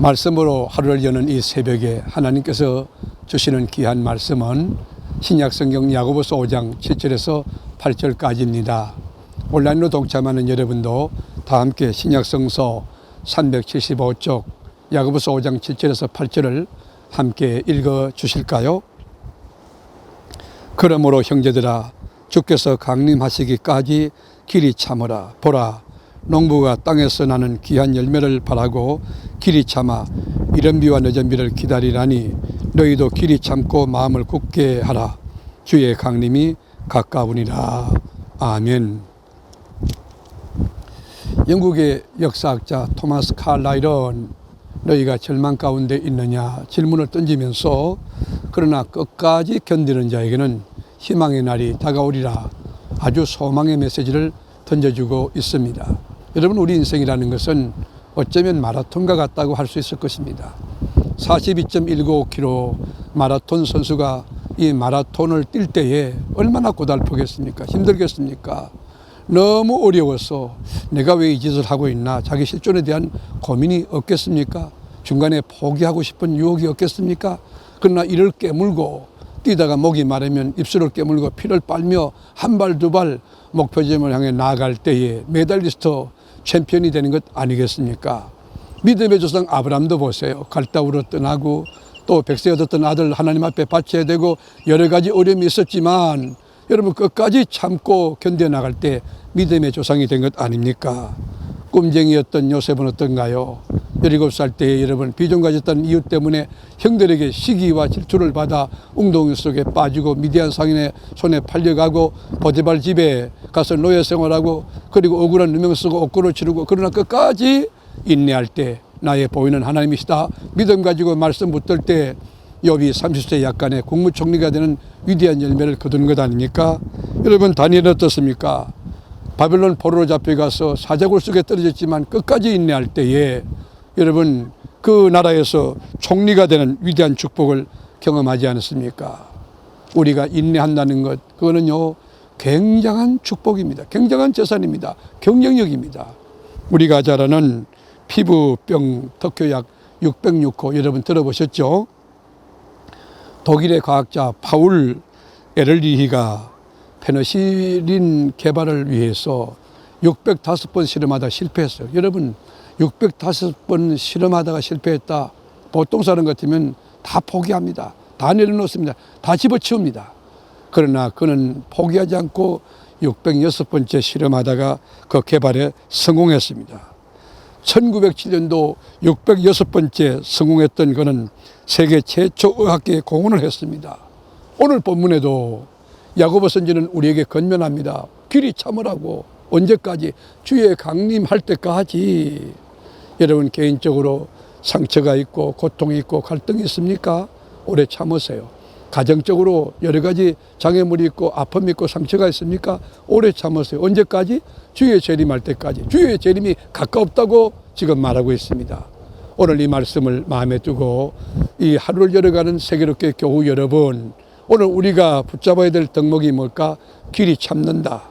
말씀으로 하루를 여는 이 새벽에 하나님께서 주시는 귀한 말씀은 신약성경 야고보서 5장 7절에서 8절까지입니다. 온라인으로 동참하는 여러분도 다 함께 신약성서 375쪽 야고보서 5장 7절에서 8절을 함께 읽어 주실까요? 그러므로 형제들아 주께서 강림하시기까지 길이 참으라 보라 농부가 땅에서 나는 귀한 열매를 바라고 길이 참아 이른 비와 늦은 비를 기다리라니 너희도 길이 참고 마음을 굳게 하라. 주의 강림이 가까우니라. 아멘. 영국의 역사학자 토마스 칼라일은 너희가 절망 가운데 있느냐? 질문을 던지면서 그러나 끝까지 견디는 자에게는 희망의 날이 다가오리라. 아주 소망의 메시지를 던져주고 있습니다. 여러분 우리 인생이라는 것은 어쩌면 마라톤과 같다고 할 수 있을 것입니다. 42.195km 마라톤 선수가 이 마라톤을 뛸 때에 얼마나 고달프겠습니까? 힘들겠습니까? 너무 어려워서 내가 왜 이 짓을 하고 있나 자기 실존에 대한 고민이 없겠습니까? 중간에 포기하고 싶은 유혹이 없겠습니까? 그러나 이를 깨물고 뛰다가 목이 마르면 입술을 깨물고 피를 빨며 한 발 두 발 목표점을 향해 나아갈 때에 메달리스트 챔피언이 되는 것 아니겠습니까? 믿음의 조상 아브람도 보세요. 갈다우로 떠나고 또 백세 얻었던 아들 하나님 앞에 바쳐야 되고 여러 가지 어려움이 있었지만 여러분 끝까지 참고 견뎌나갈 때 믿음의 조상이 된 것 아닙니까? 꿈쟁이였던 요셉은 어떤가요? 17살 때 여러분 비전 가졌다는 이유 때문에 형들에게 시기와 질투를 받아 웅덩이 속에 빠지고 미디안 상인의 손에 팔려가고 보디발 집에 가서 노예 생활하고 그리고 억울한 누명 쓰고 옥고를 치르고 그러나 끝까지 인내할 때 나의 보이는 하나님이시다 믿음 가지고 말씀 붙들 때 욥이 30세 약간의 국무총리가 되는 위대한 열매를 거두는 것 아닙니까? 여러분 다니엘 어떻습니까? 바벨론 포로로 잡혀가서 사자굴 속에 떨어졌지만 끝까지 인내할 때에 여러분 그 나라에서 총리가 되는 위대한 축복을 경험하지 않았습니까? 우리가 인내한다는 것 그거는요 굉장한 축복입니다. 굉장한 재산입니다. 경쟁력입니다. 우리가 잘 아는 피부병 특효약 606호 여러분 들어보셨죠? 독일의 과학자 파울 에를리히가 페너실린 개발을 위해서 605번 실험하다 실패했어요. 여러분 605번 실험하다가 실패했다. 보통 사람 같으면 다 포기합니다. 다 내려놓습니다. 다 집어치웁니다. 그러나 그는 포기하지 않고 606번째 실험하다가 그 개발에 성공했습니다. 1907년도 606번째 성공했던 그는 세계 최초 의학계에 공헌을 했습니다. 오늘 본문에도 야고보 선지는 우리에게 건면합니다. 길이 참으라고 언제까지 주의 강림할 때까지 여러분 개인적으로 상처가 있고 고통이 있고 갈등이 있습니까? 오래 참으세요. 가정적으로 여러 가지 장애물이 있고 아픔이 있고 상처가 있습니까? 오래 참으세요. 언제까지? 주의 재림할 때까지. 주의 재림이 가까웠다고 지금 말하고 있습니다. 오늘 이 말씀을 마음에 두고 이 하루를 열어가는 세계롭게 교우 여러분, 오늘 우리가 붙잡아야 될 덕목이 뭘까? 길이 참는다.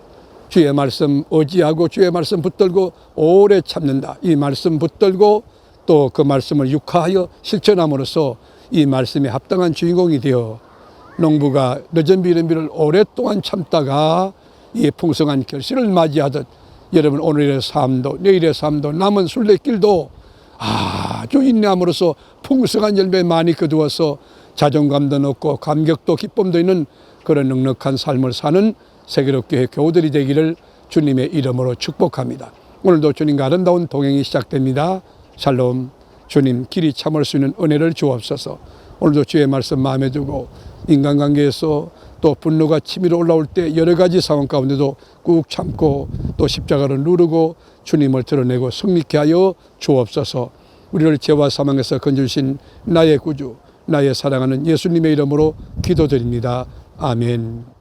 주의 말씀 의지하고 주의 말씀 붙들고 오래 참는다. 이 말씀 붙들고 또 그 말씀을 육화하여 실천함으로써 이 말씀에 합당한 주인공이 되어 농부가 늦은 비 이른 비를 오랫동안 참다가 이 풍성한 결실을 맞이하듯 여러분 오늘의 삶도 내일의 삶도 남은 순례길도 아주 인내함으로써 풍성한 열매 많이 거두어서 자존감도 높고 감격도 기쁨도 있는 그런 넉넉한 삶을 사는 세계롭교회 교우들이 되기를 주님의 이름으로 축복합니다. 오늘도 주님과 아름다운 동행이 시작됩니다. 샬롬 주님 길이 참을 수 있는 은혜를 주옵소서. 오늘도 주의 말씀 마음에 두고 인간관계에서 또 분노가 치밀어 올라올 때 여러 가지 상황 가운데도 꾹 참고 또 십자가를 누르고 주님을 드러내고 승리케 하여 주옵소서. 우리를 죄와 사망에서 건져주신 나의 구주 나의 사랑하는 예수님의 이름으로 기도드립니다. 아멘.